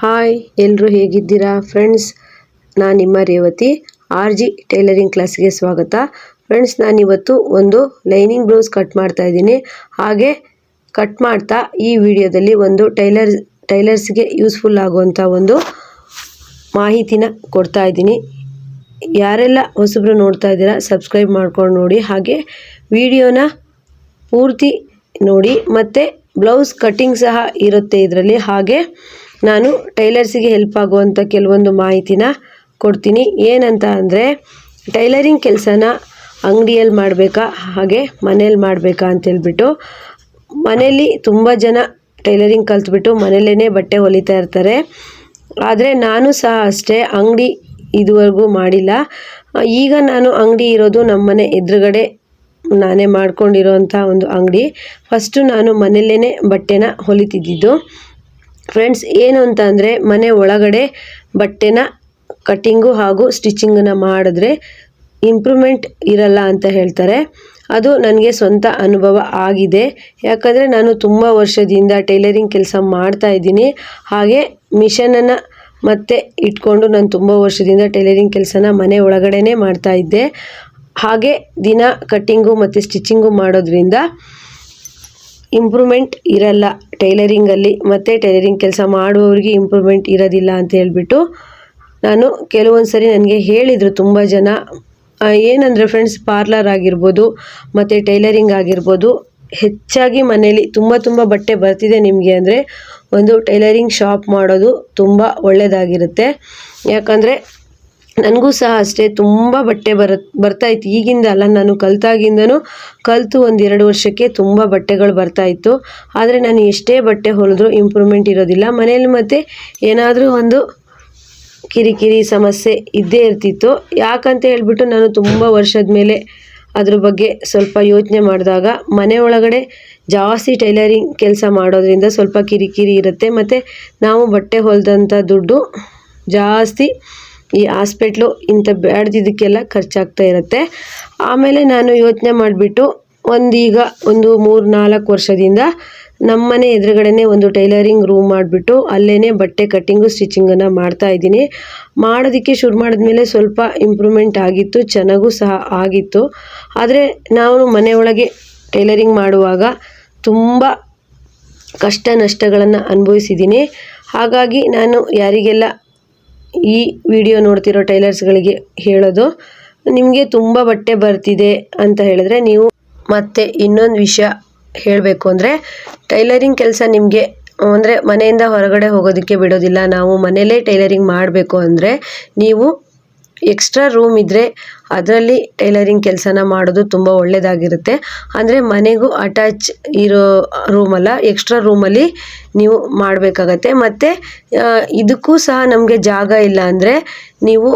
Hi ಎಲ್ಲರೂ ಹೇಗಿದ್ದೀರಾ? Friends ನಾನು ನಿಮ್ಮ ರೇವತಿ, ಆರ್ ಜಿ ಟೈಲರಿಂಗ್ ಕ್ಲಾಸ್ಗೆ ಸ್ವಾಗತ. ಫ್ರೆಂಡ್ಸ್ ನಾನಿವತ್ತು ಒಂದು ಲೈನಿಂಗ್ ಬ್ಲೌಸ್ ಕಟ್ ಮಾಡ್ತಾ ಇದ್ದೀನಿ. ಹಾಗೆ ಕಟ್ ಮಾಡ್ತಾ ಈ ವಿಡಿಯೋದಲ್ಲಿ ಒಂದು ಟೈಲರ್, ಟೈಲರ್ಸ್ಗೆ ಯೂಸ್ಫುಲ್ ಆಗುವಂಥ ಒಂದು ಮಾಹಿತಿನ ಕೊಡ್ತಾ ಇದ್ದೀನಿ. ಯಾರೆಲ್ಲ ಹೊಸಬ್ರು ನೋಡ್ತಾ ಇದ್ದೀರಾ, ಸಬ್ಸ್ಕ್ರೈಬ್ ಮಾಡ್ಕೊಂಡು ನೋಡಿ. ಹಾಗೆ ವಿಡಿಯೋನ ಪೂರ್ತಿ ನೋಡಿ. ಮತ್ತು ಬ್ಲೌಸ್ ಕಟ್ಟಿಂಗ್ ಸಹ ಇರುತ್ತೆ ಇದರಲ್ಲಿ. ಹಾಗೆ ನಾನು ಟೈಲರ್ಸಿಗೆ ಹೆಲ್ಪ್ ಆಗುವಂಥ ಕೆಲವೊಂದು ಮಾಹಿತಿನ ಕೊಡ್ತೀನಿ. ಏನಂತ ಅಂದರೆ, ಟೈಲರಿಂಗ್ ಕೆಲಸನ ಅಂಗಡಿಯಲ್ಲಿ ಮಾಡಬೇಕಾ, ಹಾಗೆ ಮನೇಲಿ ಮಾಡಬೇಕಾ ಅಂತೇಳ್ಬಿಟ್ಟು ಮನೇಲಿ ತುಂಬ ಜನ ಟೈಲರಿಂಗ್ ಕಲ್ತ್ಬಿಟ್ಟು ಮನೇಲೇ ಬಟ್ಟೆ ಹೊಲಿತಾ ಇರ್ತಾರೆ. ಆದರೆ ನಾನು ಸಹ ಅಷ್ಟೇ ಅಂಗಡಿ ಇದುವರೆಗೂ ಮಾಡಿಲ್ಲ. ಈಗ ನಾನು ಅಂಗಡಿ ಇರೋದು ನಮ್ಮನೆ ಎದುರುಗಡೆ ನಾನೇ ಮಾಡ್ಕೊಂಡಿರೋಂಥ ಒಂದು ಅಂಗಡಿ. ಫಸ್ಟು ನಾನು ಮನೆಯಲ್ಲೇ ಬಟ್ಟೆನ ಹೊಲಿತಿದ್ದಿದ್ದು. ಫ್ರೆಂಡ್ಸ್ ಏನು ಅಂತ ಅಂದರೆ ಮನೆ ಒಳಗಡೆ ಬಟ್ಟೆನ ಕಟ್ಟಿಂಗು ಹಾಗೂ ಸ್ಟಿಚಿಂಗನ್ನು ಮಾಡಿದ್ರೆ ಇಂಪ್ರೂವ್ಮೆಂಟ್ ಇರಲ್ಲ ಅಂತ ಹೇಳ್ತಾರೆ. ಅದು ನನಗೆ ಸ್ವಂತ ಅನುಭವ ಆಗಿದೆ. ಯಾಕಂದರೆ ನಾನು ತುಂಬ ವರ್ಷದಿಂದ ಟೈಲರಿಂಗ್ ಕೆಲಸ ಮಾಡ್ತಾ ಇದ್ದೀನಿ. ಹಾಗೆ ಮಿಷನನ್ನು ಮತ್ತೆ ಇಟ್ಕೊಂಡು ನಾನು ತುಂಬ ವರ್ಷದಿಂದ ಟೈಲರಿಂಗ್ ಕೆಲಸನ ಮನೆ ಒಳಗಡೆನೇ ಮಾಡ್ತಾ ಇದ್ದೆ. ಹಾಗೆ ದಿನ ಕಟ್ಟಿಂಗು ಮತ್ತು ಸ್ಟಿಚಿಂಗು ಮಾಡೋದ್ರಿಂದ ಇಂಪ್ರೂವ್ಮೆಂಟ್ ಇರಲ್ಲ ಟೈಲರಿಂಗಲ್ಲಿ, ಮತ್ತು ಟೈಲರಿಂಗ್ ಕೆಲಸ ಮಾಡುವವರಿಗೆ ಇಂಪ್ರೂವ್ಮೆಂಟ್ ಇರೋದಿಲ್ಲ ಅಂತ ಹೇಳಿಬಿಟ್ಟು ನಾನು ಕೆಲವೊಂದು ಸರಿ ನನಗೆ ಹೇಳಿದರು ತುಂಬ ಜನ. ಏನಂದರೆ ಫ್ರೆಂಡ್ಸ್ ಪಾರ್ಲರ್ ಆಗಿರ್ಬೋದು, ಮತ್ತು ಟೈಲರಿಂಗ್ ಆಗಿರ್ಬೋದು, ಹೆಚ್ಚಾಗಿ ಮನೇಲಿ ತುಂಬ ತುಂಬ ಬಟ್ಟೆ ಬರ್ತಿದೆ ನಿಮಗೆ ಅಂದರೆ ಒಂದು ಟೈಲರಿಂಗ್ ಶಾಪ್ ಮಾಡೋದು ತುಂಬ ಒಳ್ಳೆಯದಾಗಿರುತ್ತೆ ಯಾಕಂದರೆ ನನಗೂ ಸಹ ಅಷ್ಟೇ, ತುಂಬ ಬಟ್ಟೆ ಬರ ಬರ್ತಾಯಿತ್ತು. ಈಗಿಂದ ಅಲ್ಲ, ನಾನು ಕಲ್ತಾಗಿಂದನೂ ಕಲಿತು ಒಂದು ಎರಡು ವರ್ಷಕ್ಕೆ ತುಂಬ ಬಟ್ಟೆಗಳು ಬರ್ತಾಯಿತ್ತು. ಆದರೆ ನಾನು ಎಷ್ಟೇ ಬಟ್ಟೆ ಹೊಲಿದ್ರೂ ಇಂಪ್ರೂವ್ಮೆಂಟ್ ಇರೋದಿಲ್ಲ. ಮನೇಲಿ ಮತ್ತೆ ಏನಾದರೂ ಒಂದು ಕಿರಿಕಿರಿ ಸಮಸ್ಯೆ ಇದ್ದೇ ಇರ್ತಿತ್ತು. ಯಾಕಂತ ಹೇಳಿಬಿಟ್ಟು ನಾನು ತುಂಬ ವರ್ಷದ ಮೇಲೆ ಅದ್ರ ಬಗ್ಗೆ ಸ್ವಲ್ಪ ಯೋಚನೆ ಮಾಡಿದಾಗ, ಮನೆ ಒಳಗಡೆ ಜಾಸ್ತಿ ಟೈಲರಿಂಗ್ ಕೆಲಸ ಮಾಡೋದ್ರಿಂದ ಸ್ವಲ್ಪ ಕಿರಿಕಿರಿ ಇರುತ್ತೆ. ಮತ್ತು ನಾವು ಬಟ್ಟೆ ಹೊಲಿದಂಥ ದುಡ್ಡು ಜಾಸ್ತಿ ಈ ಹಾಸ್ಪಿಟ್ಲು ಇಂಥ ಬ್ಯಾಡ್ದಿದ್ದಕ್ಕೆಲ್ಲ ಖರ್ಚಾಗ್ತಾ ಇರುತ್ತೆ. ಆಮೇಲೆ ನಾನು ಯೋಚನೆ ಮಾಡಿಬಿಟ್ಟು ಒಂದೀಗ ಒಂದು ಮೂರು ನಾಲ್ಕು ವರ್ಷದಿಂದ ನಮ್ಮನೆ ಎದುರುಗಡೆನೇ ಒಂದು ಟೈಲರಿಂಗ್ ರೂಮ್ ಮಾಡಿಬಿಟ್ಟು ಅಲ್ಲೇ ಬಟ್ಟೆ ಕಟ್ಟಿಂಗು ಸ್ಟಿಚಿಂಗನ್ನು ಮಾಡ್ತಾ ಇದ್ದೀನಿ. ಮಾಡೋದಕ್ಕೆ ಶುರು ಮಾಡಿದ್ಮೇಲೆ ಸ್ವಲ್ಪ ಇಂಪ್ರೂವ್ಮೆಂಟ್ ಆಗಿತ್ತು, ಚೆನ್ನಾಗೂ ಸಹ ಆಗಿತ್ತು. ಆದರೆ ನಾನು ಮನೆಯೊಳಗೆ ಟೈಲರಿಂಗ್ ಮಾಡುವಾಗ ತುಂಬ ಕಷ್ಟ ನಷ್ಟಗಳನ್ನು ಅನುಭವಿಸಿದ್ದೀನಿ. ಹಾಗಾಗಿ ನಾನು ಯಾರಿಗೆಲ್ಲ ಈ ವಿಡಿಯೋ ನೋಡ್ತಿರೋ ಟೈಲರ್ಸ್ಗಳಿಗೆ ಹೇಳೋದು, ನಿಮಗೆ ತುಂಬ ಬಟ್ಟೆ ಬರ್ತಿದೆ ಅಂತ ಹೇಳಿದ್ರೆ ನೀವು ಮತ್ತೆ ಇನ್ನೊಂದು ವಿಷಯ ಹೇಳಬೇಕು ಅಂದರೆ, ಟೈಲರಿಂಗ್ ಕೆಲಸ ನಿಮಗೆ ಅಂದರೆ ಮನೆಯಿಂದ ಹೊರಗಡೆ ಹೋಗೋದಕ್ಕೆ ಬಿಡೋದಿಲ್ಲ. ನಾವು ಮನೆಯಲ್ಲೇ ಟೈಲರಿಂಗ್ ಮಾಡಬೇಕು ಅಂದರೆ, ನೀವು ಎಕ್ಸ್ಟ್ರಾ ರೂಮ್ ಇದ್ದರೆ ಅದರಲ್ಲಿ ಟೈಲರಿಂಗ್ ಕೆಲಸನ ಮಾಡೋದು ತುಂಬ ಒಳ್ಳೆಯದಾಗಿರುತ್ತೆ ಅಂದರೆ ಮನೆಗೂ ಅಟ್ಯಾಚ್ ಇರೋ ರೂಮಲ್ಲ ಎಕ್ಸ್ಟ್ರಾ ರೂಮಲ್ಲಿ ನೀವು ಮಾಡಬೇಕಾಗತ್ತೆ. ಮತ್ತು ಇದಕ್ಕೂ ಸಹ ನಮಗೆ ಜಾಗ ಇಲ್ಲ ಅಂದರೆ ನೀವು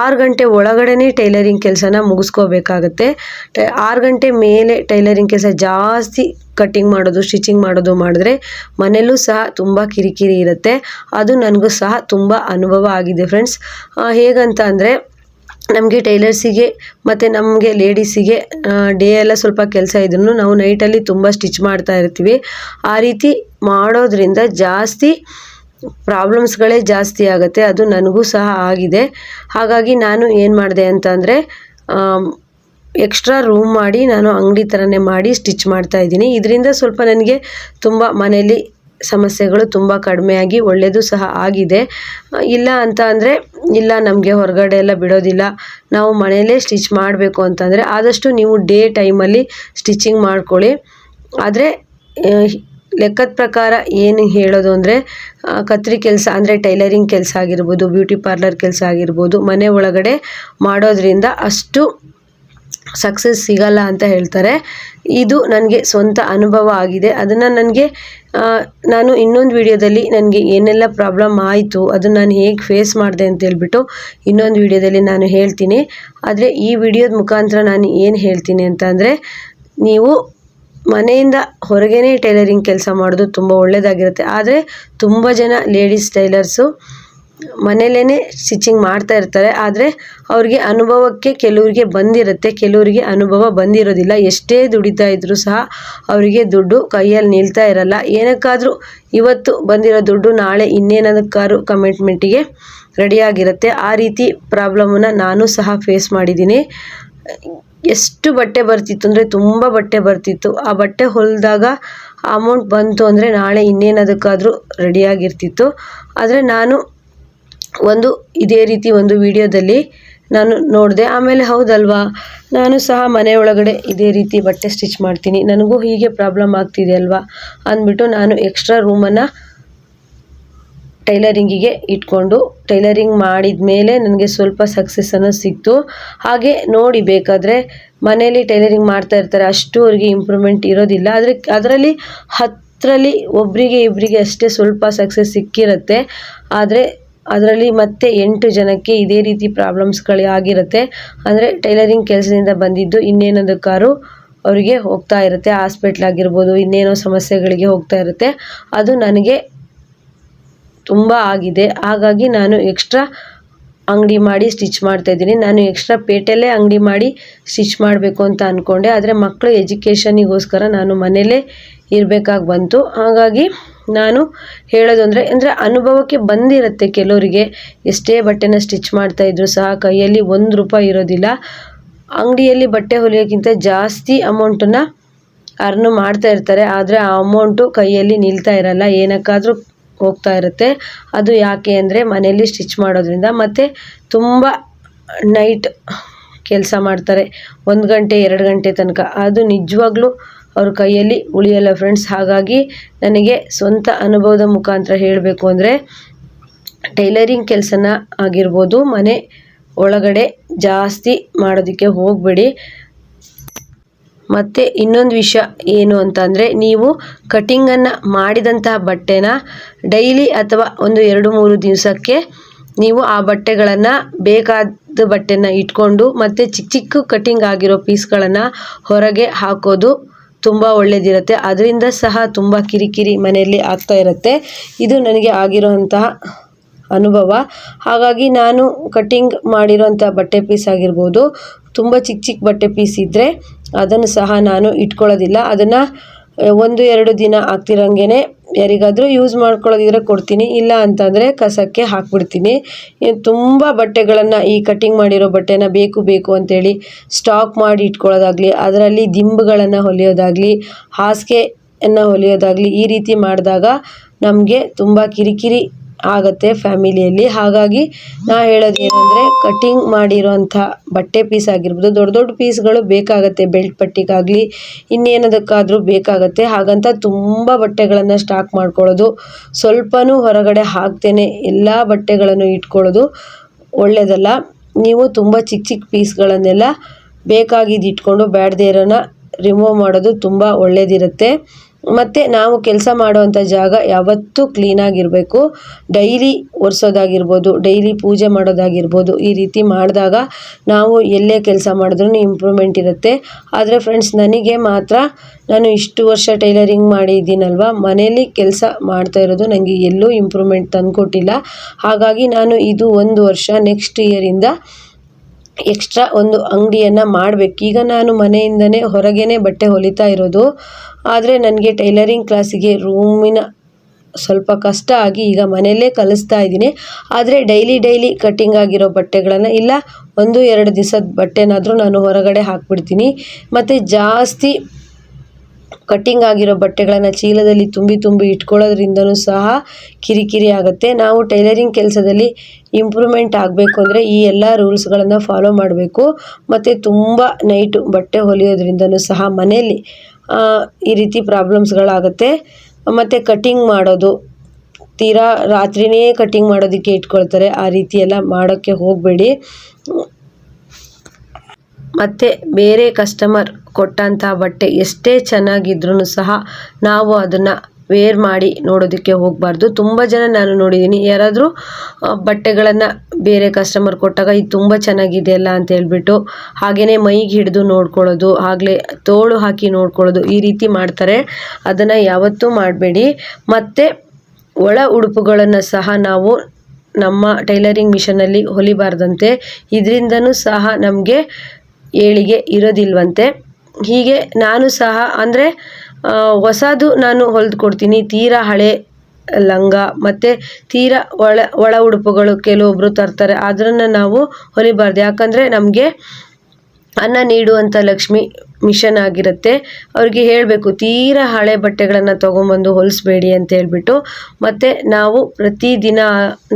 ಆರು ಗಂಟೆ ಒಳಗಡೆನೇ ಟೈಲರಿಂಗ್ ಕೆಲಸನ ಮುಗಿಸ್ಕೋಬೇಕಾಗತ್ತೆ. ಆರು ಗಂಟೆ ಮೇಲೆ ಟೈಲರಿಂಗ್ ಕೆಲಸ ಜಾಸ್ತಿ ಕಟ್ಟಿಂಗ್ ಮಾಡೋದು, ಸ್ಟಿಚಿಂಗ್ ಮಾಡೋದು ಮಾಡಿದ್ರೆ ಮನೆಯಲ್ಲೂ ಸಹ ತುಂಬ ಕಿರಿಕಿರಿ ಇರುತ್ತೆ. ಅದು ನನಗೂ ಸಹ ತುಂಬ ಅನುಭವ ಆಗಿದೆ ಫ್ರೆಂಡ್ಸ್. ಹೇಗಂತ ಅಂದರೆ ನಮಗೆ ಟೈಲರ್ಸಿಗೆ ಮತ್ತು ನಮಗೆ ಲೇಡೀಸಿಗೆ ಡೇ ಎಲ್ಲ ಸ್ವಲ್ಪ ಕೆಲಸ ಇದ್ರೂ ನಾವು ನೈಟಲ್ಲಿ ತುಂಬ ಸ್ಟಿಚ್ ಮಾಡ್ತಾ ಇರ್ತೀವಿ. ಆ ರೀತಿ ಮಾಡೋದ್ರಿಂದ ಜಾಸ್ತಿ ಪ್ರಾಬ್ಲಮ್ಸ್ಗಳೇ ಜಾಸ್ತಿ ಆಗುತ್ತೆ, ಅದು ನನಗೂ ಸಹ ಆಗಿದೆ. ಹಾಗಾಗಿ ನಾನು ಏನು ಮಾಡಿದೆ ಅಂತಂದರೆ ಎಕ್ಸ್ಟ್ರಾ ರೂಮ್ ಮಾಡಿ, ನಾನು ಅಂಗಡಿ ಥರನೇ ಮಾಡಿ ಸ್ಟಿಚ್ ಮಾಡ್ತಾ ಇದ್ದೀನಿ. ಇದರಿಂದ ಸ್ವಲ್ಪ ನನಗೆ ತುಂಬ ಮನೆಯಲ್ಲಿ ಸಮಸ್ಯೆಗಳು ತುಂಬ ಕಡಿಮೆಯಾಗಿ ಒಳ್ಳೆಯದು ಸಹ ಆಗಿದೆ. ಇಲ್ಲ ಅಂತ ಅಂದರೆ, ಇಲ್ಲ ನಮಗೆ ಹೊರಗಡೆ ಎಲ್ಲ ಬಿಡೋದಿಲ್ಲ. ನಾವು ಮನೆಯಲ್ಲೇ ಸ್ಟಿಚ್ ಮಾಡಬೇಕು ಅಂತಂದರೆ ಆದಷ್ಟು ನೀವು ಡೇ ಟೈಮಲ್ಲಿ ಸ್ಟಿಚಿಂಗ್ ಮಾಡ್ಕೊಳ್ಳಿ. ಆದರೆ ಲೆಕ್ಕದ ಪ್ರಕಾರ ಏನು ಹೇಳೋದು ಅಂದರೆ ಕತ್ರಿ ಕೆಲಸ ಅಂದರೆ ಟೈಲರಿಂಗ್ ಕೆಲಸ ಆಗಿರ್ಬೋದು, ಬ್ಯೂಟಿ ಪಾರ್ಲರ್ ಕೆಲಸ ಆಗಿರ್ಬೋದು, ಮನೆ ಒಳಗಡೆ ಮಾಡೋದ್ರಿಂದ ಅಷ್ಟು ಸಕ್ಸಸ್ ಸಿಗಲ್ಲ ಅಂತ ಹೇಳ್ತಾರೆ. ಇದು ನನಗೆ ಸ್ವಂತ ಅನುಭವ ಆಗಿದೆ. ಅದನ್ನು ನನಗೆ ನಾನು ಇನ್ನೊಂದು ವಿಡಿಯೋದಲ್ಲಿ ನನಗೆ ಏನೆಲ್ಲ ಪ್ರಾಬ್ಲಮ್ ಆಯಿತು ಅದನ್ನು ನಾನು ಹೇಗೆ ಫೇಸ್ ಮಾಡಿದೆ ಅಂತ ಹೇಳ್ಬಿಟ್ಟು ಇನ್ನೊಂದು ವಿಡಿಯೋದಲ್ಲಿ ನಾನು ಹೇಳ್ತೀನಿ. ಆದರೆ ಈ ವಿಡಿಯೋದ ಮುಖಾಂತರ ನಾನು ಏನು ಹೇಳ್ತೀನಿ ಅಂತ ನೀವು ಮನೆಯಿಂದ ಹೊರಗೇನೆ ಟೈಲರಿಂಗ್ ಕೆಲಸ ಮಾಡೋದು ತುಂಬ ಒಳ್ಳೆಯದಾಗಿರುತ್ತೆ ಆದರೆ ತುಂಬ ಜನ ಲೇಡೀಸ್ ಟೈಲರ್ಸು ಮನೆಯಲ್ಲೇನೆ ಸ್ಟಿಚಿಂಗ್ ಮಾಡ್ತಾ ಇರ್ತಾರೆ. ಆದರೆ ಅವ್ರಿಗೆ ಅನುಭವಕ್ಕೆ ಕೆಲವರಿಗೆ ಬಂದಿರುತ್ತೆ. ಕೆಲವರಿಗೆ ಅನುಭವ ಬಂದಿರೋದಿಲ್ಲ. ಎಷ್ಟೇ ದುಡಿತಾ ಇದ್ದರೂ ಸಹ ಅವರಿಗೆ ದುಡ್ಡು ಕೈಯಲ್ಲಿ ನಿಲ್ತಾ ಇರಲ್ಲ. ಏನಕ್ಕಾದರೂ ಇವತ್ತು ಬಂದಿರೋ ದುಡ್ಡು ನಾಳೆ ಇನ್ನೇನದಕ್ಕಾದ್ರು ಕಮಿಟ್ಮೆಂಟಿಗೆ ರೆಡಿಯಾಗಿರುತ್ತೆ. ಆ ರೀತಿ ಪ್ರಾಬ್ಲಮನ್ನು ನಾನು ಸಹ ಫೇಸ್ ಮಾಡಿದ್ದೀನಿ. ಎಷ್ಟು ಬಟ್ಟೆ ಬರ್ತಿತ್ತು ಅಂದರೆ ತುಂಬ ಬಟ್ಟೆ ಬರ್ತಿತ್ತು. ಆ ಬಟ್ಟೆ ಹೊಲಿದಾಗ ಅಮೌಂಟ್ ಬಂತು ಅಂದರೆ ನಾಳೆ ಇನ್ನೇನದಕ್ಕಾದರೂ ರೆಡಿಯಾಗಿರ್ತಿತ್ತು ಆದರೆ ನಾನು ಒಂದು ಇದೇ ರೀತಿ ಒಂದು ವಿಡಿಯೋದಲ್ಲಿ ನಾನು ನೋಡಿದೆ. ಆಮೇಲೆ ಹೌದಲ್ವಾ? ನಾನು ಸಹ ಮನೆ ಒಳಗಡೆ ಇದೇ ರೀತಿ ಬಟ್ಟೆ ಸ್ಟಿಚ್ ಮಾಡ್ತೀನಿ. ನನಗೂ ಹೀಗೆ ಪ್ರಾಬ್ಲಮ್ ಆಗ್ತಿದೆ ಅಲ್ವಾ? ಅಂದ್ಬಿಟ್ಟು ನಾನು ಎಕ್ಸ್ಟ್ರಾ ರೂಮನ್ನು ಟೈಲರಿಂಗಿಗೆ ಇಟ್ಕೊಂಡು ಟೈಲರಿಂಗ್ ಮಾಡಿದ ಮೇಲೆ ನನಗೆ ಸ್ವಲ್ಪ ಸಕ್ಸಸ್ ಸಕ್ಸಸ್ಸನ್ನು ಸಿಕ್ತು. ಹಾಗೆ ನೋಡಿ ಬೇಕಾದರೆ ಮನೇಲಿ ಟೈಲರಿಂಗ್ ಮಾಡ್ತಾ ಇರ್ತಾರೆ, ಅಷ್ಟು ಅವ್ರಿಗೆ ಇಂಪ್ರೂವ್ಮೆಂಟ್ ಇರೋದಿಲ್ಲ. ಆದರೆ ಅದರಲ್ಲಿ ಹತ್ತರಲ್ಲಿ ಒಬ್ಬರಿಗೆ ಇಬ್ಬರಿಗೆ ಅಷ್ಟೇ ಸ್ವಲ್ಪ ಸಕ್ಸಸ್ ಸಿಕ್ಕಿರುತ್ತೆ. ಆದರೆ ಅದರಲ್ಲಿ ಮತ್ತೆ ಎಂಟು ಜನಕ್ಕೆ ಇದೇ ರೀತಿ ಪ್ರಾಬ್ಲಮ್ಸ್ಗಳೇ ಆಗಿರುತ್ತೆ. ಅಂದರೆ ಟೈಲರಿಂಗ್ ಕೆಲಸದಿಂದ ಬಂದಿದ್ದು ಇನ್ನೇನದಕ್ಕಾದ್ರು ಅವರಿಗೆ ಹೋಗ್ತಾ ಇರುತ್ತೆ. ಹಾಸ್ಪಿಟ್ಲ್ ಆಗಿರ್ಬೋದು, ಇನ್ನೇನೋ ಸಮಸ್ಯೆಗಳಿಗೆ ಹೋಗ್ತಾ ಇರುತ್ತೆ. ಅದು ನನಗೆ ತುಂಬ ಆಗಿದೆ. ಹಾಗಾಗಿ ನಾನು ಎಕ್ಸ್ಟ್ರಾ ಅಂಗಡಿ ಮಾಡಿ ಸ್ಟಿಚ್ ಮಾಡ್ತಾಯಿದ್ದೀನಿ ನಾನು ಎಕ್ಸ್ಟ್ರಾ ಪೇಟೆಯಲ್ಲೇ ಅಂಗಡಿ ಮಾಡಿ ಸ್ಟಿಚ್ ಮಾಡಬೇಕು ಅಂತ ಅಂದ್ಕೊಂಡೆ ಆದರೆ ಮಕ್ಕಳು ಎಜುಕೇಷನಿಗೋಸ್ಕರ ನಾನು ಮನೇಲೇ ಇರಬೇಕಾಗಿ ಬಂತು. ಹಾಗಾಗಿ ನಾನು ಹೇಳೋದು ಅಂದರೆ ಅಂದರೆ ಅನುಭವಕ್ಕೆ ಬಂದಿರುತ್ತೆ ಕೆಲವರಿಗೆ. ಎಷ್ಟೇ ಬಟ್ಟೆನ ಸ್ಟಿಚ್ ಮಾಡ್ತಾಯಿದ್ರು ಸಹ ಕೈಯಲ್ಲಿ ಒಂದು ರೂಪಾಯಿ ಇರೋದಿಲ್ಲ. ಅಂಗಡಿಯಲ್ಲಿ ಬಟ್ಟೆ ಹೊಲಿಯೋಕ್ಕಿಂತ ಜಾಸ್ತಿ ಅಮೌಂಟನ್ನು ಅರ್ನು ಮಾಡ್ತಾ ಇರ್ತಾರೆ. ಆದರೆ ಆ ಅಮೌಂಟು ಕೈಯಲ್ಲಿ ನಿಲ್ತಾ ಇರಲ್ಲ. ಏನಕ್ಕಾದರೂ ಹೋಗ್ತಾ ಇರುತ್ತೆ. ಅದು ಯಾಕೆ ಅಂದರೆ ಮನೆಯಲ್ಲಿ ಸ್ಟಿಚ್ ಮಾಡೋದ್ರಿಂದ ಮತ್ತು ತುಂಬ ನೈಟ್ ಕೆಲಸ ಮಾಡ್ತಾರೆ. ಒಂದು ಗಂಟೆ, ಎರಡು ಗಂಟೆ ತನಕ. ಅದು ನಿಜವಾಗ್ಲೂ ಅವ್ರ ಕೈಯಲ್ಲಿ ಉಳಿಯಲ್ಲ ಫ್ರೆಂಡ್ಸ್ ಹಾಗಾಗಿ ನನಗೆ ಸ್ವಂತ ಅನುಭವದ ಮುಖಾಂತರ ಹೇಳಬೇಕು ಅಂದರೆ ಟೈಲರಿಂಗ್ ಕೆಲಸನ ಆಗಿರ್ಬೋದು ಮನೆ ಒಳಗಡೆ ಜಾಸ್ತಿ ಮಾಡೋದಕ್ಕೆ ಹೋಗಬೇಡಿ. ಮತ್ತು ಇನ್ನೊಂದು ವಿಷಯ ಏನು ಅಂತಂದರೆ ನೀವು ಕಟಿಂಗನ್ನು ಮಾಡಿದಂತಹ ಬಟ್ಟೆನ ಡೈಲಿ ಅಥವಾ ಒಂದು ಎರಡು ಮೂರು ದಿವಸಕ್ಕೆ ನೀವು ಆ ಬಟ್ಟೆಗಳನ್ನು ಬೇಕಾದ ಬಟ್ಟೆನ ಇಟ್ಕೊಂಡು ಮತ್ತು ಚಿಕ್ಕ ಚಿಕ್ಕ ಕಟಿಂಗ್ ಆಗಿರೋ ಪೀಸ್ಗಳನ್ನು ಹೊರಗೆ ಹಾಕೋದು ತುಂಬ ಒಳ್ಳೆಯದಿರುತ್ತೆ ಅದರಿಂದ ಸಹ ತುಂಬ ಕಿರಿಕಿರಿ ಮನೆಯಲ್ಲಿ ಆಗ್ತಾ ಇರುತ್ತೆ. ಇದು ನನಗೆ ಆಗಿರುವಂತಹ ಅನುಭವ. ಹಾಗಾಗಿ ನಾನು ಕಟಿಂಗ್ ಮಾಡಿರೋಂಥ ಬಟ್ಟೆ ಪೀಸ್ ಆಗಿರ್ಬೋದು, ತುಂಬ ಚಿಕ್ಕ ಚಿಕ್ಕ ಬಟ್ಟೆ ಪೀಸ್ ಇದ್ದರೆ ಅದನ್ನು ಸಹ ನಾನು ಇಟ್ಕೊಳ್ಳೋದಿಲ್ಲ. ಅದನ್ನು ಒಂದು, ಎರಡು ದಿನ ಆಗ್ತಿರೋಂಗೆ ಯಾರಿಗಾದರೂ ಯೂಸ್ ಮಾಡ್ಕೊಳ್ಳೋದಿದ್ರೆ ಕೊಡ್ತೀನಿ. ಇಲ್ಲ ಅಂತಂದರೆ ಕಸಕ್ಕೆ ಹಾಕ್ಬಿಡ್ತೀನಿ. ತುಂಬ ಬಟ್ಟೆಗಳನ್ನು ಈ ಕಟ್ಟಿಂಗ್ ಮಾಡಿರೋ ಬಟ್ಟೆನ ಬೇಕು ಬೇಕು ಅಂತೇಳಿ ಸ್ಟಾಕ್ ಮಾಡಿ ಇಟ್ಕೊಳ್ಳೋದಾಗಲಿ, ಅದರಲ್ಲಿ ದಿಂಬುಗಳನ್ನು ಹೊಲಿಯೋದಾಗಲಿ, ಹಾಸಿಗೆಯನ್ನು ಹೊಲಿಯೋದಾಗಲಿ ಈ ರೀತಿ ಮಾಡಿದಾಗ ನಮಗೆ ತುಂಬ ಕಿರಿಕಿರಿ ಆಗುತ್ತೆ ಫ್ಯಾಮಿಲಿಯಲ್ಲಿ. ಹಾಗಾಗಿ ನಾ ಹೇಳೋದು ಏನಂದರೆ ಕಟಿಂಗ್ ಮಾಡಿರೋಂಥ ಬಟ್ಟೆ ಪೀಸ್ ಆಗಿರ್ಬೋದು, ದೊಡ್ಡ ದೊಡ್ಡ ಪೀಸ್ಗಳು ಬೇಕಾಗುತ್ತೆ. ಬೆಲ್ಟ್ ಪಟ್ಟಿಗಾಗಲಿ, ಇನ್ನೇನದಕ್ಕಾದರೂ ಬೇಕಾಗುತ್ತೆ. ಹಾಗಂತ ತುಂಬ ಬಟ್ಟೆಗಳನ್ನು ಸ್ಟಾಕ್ ಮಾಡ್ಕೊಳ್ಳೋದು, ಸ್ವಲ್ಪನೂ ಹೊರಗಡೆ ಹಾಕ್ತೇನೆ. ಎಲ್ಲ ಬಟ್ಟೆಗಳನ್ನು ಇಟ್ಕೊಳ್ಳೋದು ಒಳ್ಳೆಯದಲ್ಲ ನೀವು ತುಂಬ ಚಿಕ್ಕ ಚಿಕ್ಕ ಪೀಸ್ಗಳನ್ನೆಲ್ಲ ಬೇಕಾಗಿದ್ದು ಇಟ್ಕೊಂಡು ಬ್ಯಾಡದೇ ಇರೋನ ರಿಮೂವ್ ಮಾಡೋದು ತುಂಬ ಒಳ್ಳೆಯದಿರುತ್ತೆ ಮತ್ತು ನಾವು ಕೆಲಸ ಮಾಡುವಂಥ ಜಾಗ ಯಾವತ್ತೂ ಕ್ಲೀನಾಗಿರಬೇಕು ಡೈಲಿ ಒರೆಸೋದಾಗಿರ್ಬೋದು, ಡೈಲಿ ಪೂಜೆ ಮಾಡೋದಾಗಿರ್ಬೋದು, ಈ ರೀತಿ ಮಾಡಿದಾಗ ನಾವು ಎಲ್ಲೇ ಕೆಲಸ ಮಾಡಿದ್ರೂ ಇಂಪ್ರೂವ್ಮೆಂಟ್ ಇರುತ್ತೆ. ಆದರೆ ಫ್ರೆಂಡ್ಸ್ ನನಗೆ ಮಾತ್ರ ನಾನು ಇಷ್ಟು ವರ್ಷ ಟೈಲರಿಂಗ್ ಮಾಡಿದ್ದೀನಲ್ವ ಮನೇಲಿ ಕೆಲಸ ಮಾಡ್ತಾ ಇರೋದು ನನಗೆ ಎಲ್ಲೂ ಇಂಪ್ರೂವ್ಮೆಂಟ್ ತಂದುಕೊಟ್ಟಿಲ್ಲ. ಹಾಗಾಗಿ ನಾನು ಇದು ಒಂದು ವರ್ಷ ನೆಕ್ಸ್ಟ್ ಇಯರಿಂದ ಎಕ್ಸ್ಟ್ರಾ ಒಂದು ಅಂಗಡಿಯನ್ನು ಮಾಡಬೇಕು. ಈಗ ನಾನು ಮನೆಯಿಂದನೇ ಹೊರಗೇ ಬಟ್ಟೆ ಹೊಲಿತಾ ಇರೋದು. ಆದರೆ ನನಗೆ ಟೈಲರಿಂಗ್ ಕ್ಲಾಸಿಗೆ ರೂಮಿನ ಸ್ವಲ್ಪ ಕಷ್ಟ ಆಗಿ ಈಗ ಮನೆಯಲ್ಲೇ ಕಲಿಸ್ತಾ ಇದ್ದೀನಿ. ಆದರೆ ಡೈಲಿ ಡೈಲಿ ಕಟ್ಟಿಂಗ್ ಆಗಿರೋ ಬಟ್ಟೆಗಳನ್ನು ಇಲ್ಲ, ಒಂದು ಎರಡು ದಿವಸದ ಬಟ್ಟೆನಾದರೂ ನಾನು ಹೊರಗಡೆ ಹಾಕ್ಬಿಡ್ತೀನಿ. ಮತ್ತು ಜಾಸ್ತಿ ಕಟ್ಟಿಂಗ್ ಆಗಿರೋ ಬಟ್ಟೆಗಳನ್ನು ಚೀಲದಲ್ಲಿ ತುಂಬಿ ತುಂಬಿ ಇಟ್ಕೊಳ್ಳೋದ್ರಿಂದನೂ ಸಹ ಕಿರಿಕಿರಿ ಆಗುತ್ತೆ. ನಾವು ಟೈಲರಿಂಗ್ ಕೆಲಸದಲ್ಲಿ ಇಂಪ್ರೂವ್ಮೆಂಟ್ ಆಗಬೇಕು ಅಂದರೆ ಈ ಎಲ್ಲ ರೂಲ್ಸ್ಗಳನ್ನು ಫಾಲೋ ಮಾಡಬೇಕು. ಮತ್ತು ತುಂಬ ನೈಟು ಬಟ್ಟೆ ಹೊಲಿಯೋದ್ರಿಂದನೂ ಸಹ ಮನೆಯಲ್ಲಿ ಈ ರೀತಿ ಪ್ರಾಬ್ಲಮ್ಸ್ಗಳಾಗುತ್ತೆ ಮತ್ತು ಕಟ್ಟಿಂಗ್ ಮಾಡೋದು, ತೀರಾ ರಾತ್ರಿಯೇ ಕಟ್ಟಿಂಗ್ ಮಾಡೋದಕ್ಕೆ ಇಟ್ಕೊಳ್ತಾರೆ. ಆ ರೀತಿ ಎಲ್ಲ ಮಾಡೋಕ್ಕೆ ಹೋಗಬೇಡಿ. ಮತ್ತು ಬೇರೆ ಕಸ್ಟಮರ್ ಕೊಟ್ಟಂಥ ಬಟ್ಟೆ ಎಷ್ಟೇ ಚೆನ್ನಾಗಿದ್ರೂ ಸಹ ನಾವು ಅದನ್ನು ವೇರ್ ಮಾಡಿ ನೋಡೋದಕ್ಕೆ ಹೋಗಬಾರ್ದು. ತುಂಬ ಜನ ನಾನು ನೋಡಿದ್ದೀನಿ ಯಾರಾದರೂ ಬಟ್ಟೆಗಳನ್ನು ಬೇರೆ ಕಸ್ಟಮರ್ ಕೊಟ್ಟಾಗ ಇದು ತುಂಬ ಚೆನ್ನಾಗಿದೆ ಅಲ್ಲ ಅಂತ ಹೇಳ್ಬಿಟ್ಟು ಹಾಗೆಯೇ ಮೈಗೆ ಹಿಡಿದು ನೋಡ್ಕೊಳ್ಳೋದು, ಆಗಲೇ ತೋಳು ಹಾಕಿ ನೋಡ್ಕೊಳ್ಳೋದು ಈ ರೀತಿ ಮಾಡ್ತಾರೆ. ಅದನ್ನು ಯಾವತ್ತೂ ಮಾಡಬೇಡಿ. ಮತ್ತು ಒಳ ಉಡುಪುಗಳನ್ನು ಸಹ ನಾವು ನಮ್ಮ ಟೈಲರಿಂಗ್ ಮಿಷನಲ್ಲಿ ಹೊಲಿಬಾರ್ದಂತೆ. ಇದರಿಂದನೂ ಸಹ ನಮಗೆ ಏಳಿಗೆ ಇರೋದಿಲ್ವಂತೆ. ಹೀಗೆ ನಾನು ಸಹ, ಅಂದರೆ ಹೊಸದು ನಾನು ಹೊಲ್ದು ಕೊಡ್ತೀನಿ ತೀರಾ ಹಳೆ ಲಂಗ ಮತ್ತು ತೀರಾ ಒಳ ಒಳ ಉಡುಪುಗಳು ಕೆಲವೊಬ್ಬರು ತರ್ತಾರೆ. ಅದನ್ನು ನಾವು ಹೊಲಿಬಾರ್ದು. ಯಾಕಂದರೆ ನಮಗೆ ಅನ್ನ ನೀಡುವಂಥ ಲಕ್ಷ್ಮಿ ಮಿಷನ್ ಆಗಿರುತ್ತೆ. ಅವ್ರಿಗೆ ಹೇಳಬೇಕು, ತೀರಾ ಹಳೆ ಬಟ್ಟೆಗಳನ್ನು ತೊಗೊಂಬಂದು ಹೊಲಿಸ್ಬೇಡಿ ಅಂತ ಹೇಳ್ಬಿಟ್ಟು. ಮತ್ತು ನಾವು ಪ್ರತಿದಿನ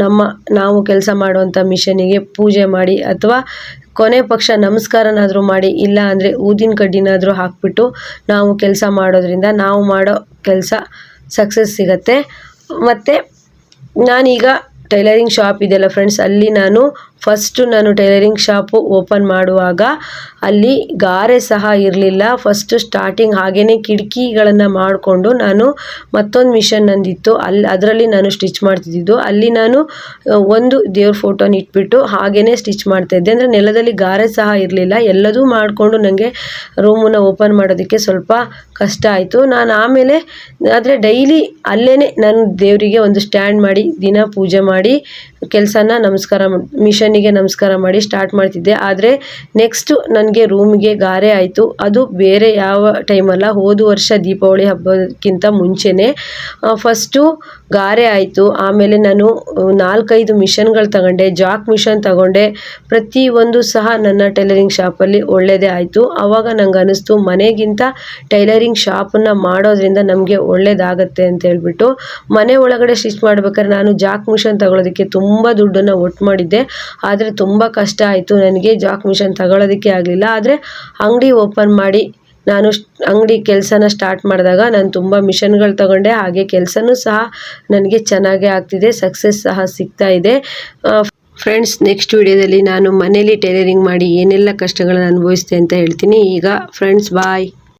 ನಮ್ಮ, ನಾವು ಕೆಲಸ ಮಾಡುವಂಥ ಮಿಷನಿಗೆ ಪೂಜೆ ಮಾಡಿ, ಅಥವಾ ಕೊನೆ ಪಕ್ಷ ನಮಸ್ಕಾರನಾದರೂ ಮಾಡಿ, ಇಲ್ಲ ಅಂದರೆ ಊದಿನ ಕಡ್ಡಿನಾದರೂ ಹಾಕ್ಬಿಟ್ಟು ನಾವು ಕೆಲಸ ಮಾಡೋದ್ರಿಂದ ನಾವು ಮಾಡೋ ಕೆಲಸ ಸಕ್ಸಸ್ ಸಿಗತ್ತೆ. ಮತ್ತು ನಾನೀಗ ಟೈಲರಿಂಗ್ ಶಾಪ್ ಇದೆಯಲ್ಲ ಫ್ರೆಂಡ್ಸ್ ಅಲ್ಲಿ ನಾನು ಫಸ್ಟು ನಾನು ಟೈಲರಿಂಗ್ ಶಾಪು ಓಪನ್ ಮಾಡುವಾಗ ಅಲ್ಲಿ ಗಾರೆ ಸಹ ಇರಲಿಲ್ಲ. ಫಸ್ಟು ಸ್ಟಾರ್ಟಿಂಗ್ ಹಾಗೇ ಕಿಟಕಿಗಳನ್ನು ಮಾಡಿಕೊಂಡು ನಾನು ಮತ್ತೊಂದು ಮಿಷನ್ ನಂದಿತ್ತು. ಅಲ್ಲಿ ಅದರಲ್ಲಿ ನಾನು ಸ್ಟಿಚ್ ಮಾಡ್ತಿದ್ದಿದ್ದು. ಅಲ್ಲಿ ನಾನು ಒಂದು ದೇವ್ರ ಫೋಟೋನ ಇಟ್ಬಿಟ್ಟು ಹಾಗೇ ಸ್ಟಿಚ್ ಮಾಡ್ತಾಯಿದ್ದೆ ಅಂದರೆ ನೆಲದಲ್ಲಿ ಗಾರೆ ಸಹ ಇರಲಿಲ್ಲ. ಎಲ್ಲದೂ ಮಾಡಿಕೊಂಡು ನನಗೆ ರೂಮನ್ನ ಓಪನ್ ಮಾಡೋದಕ್ಕೆ ಸ್ವಲ್ಪ ಕಷ್ಟ ಆಯಿತು. ನಾನು ಆಮೇಲೆ, ಆದರೆ ಡೈಲಿ ಅಲ್ಲೇ ನಾನು ದೇವರಿಗೆ ಒಂದು ಸ್ಟ್ಯಾಂಡ್ ಮಾಡಿ, ದಿನ ಪೂಜೆ ಮಾಡಿ ಕೆಲಸನ ನಮಸ್ಕಾರ ಮಿಷನಿಗೆ ನಮಸ್ಕಾರ ಮಾಡಿ ಸ್ಟಾರ್ಟ್ ಮಾಡ್ತಿದ್ದೆ. ಆದರೆ ನೆಕ್ಸ್ಟ್ ನನಗೆ ರೂಮ್ಗೆ ಗಾರೆ ಆಯಿತು. ಅದು ಬೇರೆ ಯಾವ ಟೈಮಲ್ಲ ಹೋದ ವರ್ಷ ದೀಪಾವಳಿ ಹಬ್ಬಕ್ಕಿಂತ ಮುಂಚೆನೇ. ಫಸ್ಟು ಗಾರೆ ಆಯಿತು. ಆಮೇಲೆ ನಾನು ನಾಲ್ಕೈದು ಮಿಷನ್ಗಳು ತಗೊಂಡೆ. ಜಾಕ್ ಮಿಷನ್ ತಗೊಂಡೆ. ಪ್ರತಿಯೊಂದು ಸಹ ನನ್ನ ಟೈಲರಿಂಗ್ ಶಾಪಲ್ಲಿ ಒಳ್ಳೆಯದೇ ಆಯಿತು. ಆವಾಗ ನಂಗೆ ಅನ್ನಿಸ್ತು, ಮನೆಗಿಂತ ಟೈಲರಿಂಗ್ ಶಾಪನ್ನು ಮಾಡೋದ್ರಿಂದ ನಮಗೆ ಒಳ್ಳೇದಾಗತ್ತೆ ಅಂತ ಹೇಳ್ಬಿಟ್ಟು ಮನೆ ಒಳಗಡೆ ಸ್ಟಿಚ್ ಮಾಡ್ಬೇಕಾದ್ರೆ ನಾನು ಜಾಕ್ ಮಿಷನ್ ತಗೊಳ್ಳೋದಕ್ಕೆ ತುಂಬ ದುಡ್ಡನ್ನು ಒಟ್ಟು ಮಾಡಿದ್ದೆ. ಆದರೆ ತುಂಬ ಕಷ್ಟ ಆಯಿತು ನನಗೆ ಜಾಕ್ ಮಿಷನ್ ತಗೊಳ್ಳೋದಕ್ಕೆ ಆಗಲಿಲ್ಲ. ಆದರೆ ಅಂಗಡಿ ಓಪನ್ ಮಾಡಿ ನಾನು ಅಂಗಡಿ ಕೆಲಸನ ಸ್ಟಾರ್ಟ್ ಮಾಡಿದಾಗ ನಾನು ತುಂಬ ಮಿಷನ್ಗಳು ತಗೊಂಡೆ, ಹಾಗೆ ಕೆಲಸನೂ ಸಹ ನನಗೆ ಚೆನ್ನಾಗೇ ಆಗ್ತಿದೆ ಸಕ್ಸಸ್ ಸಹ ಸಿಗ್ತಾ ಇದೆ. ಫ್ರೆಂಡ್ಸ್ ನೆಕ್ಸ್ಟ್ ವಿಡಿಯೋದಲ್ಲಿ ನಾನು ಮನೇಲಿ ಟೈಲರಿಂಗ್ ಮಾಡಿ ಏನೆಲ್ಲ ಕಷ್ಟಗಳನ್ನು ಅನುಭವಿಸ್ತೆ ಅಂತ ಹೇಳ್ತೀನಿ. ಈಗ ಫ್ರೆಂಡ್ಸ್ ಬಾಯ್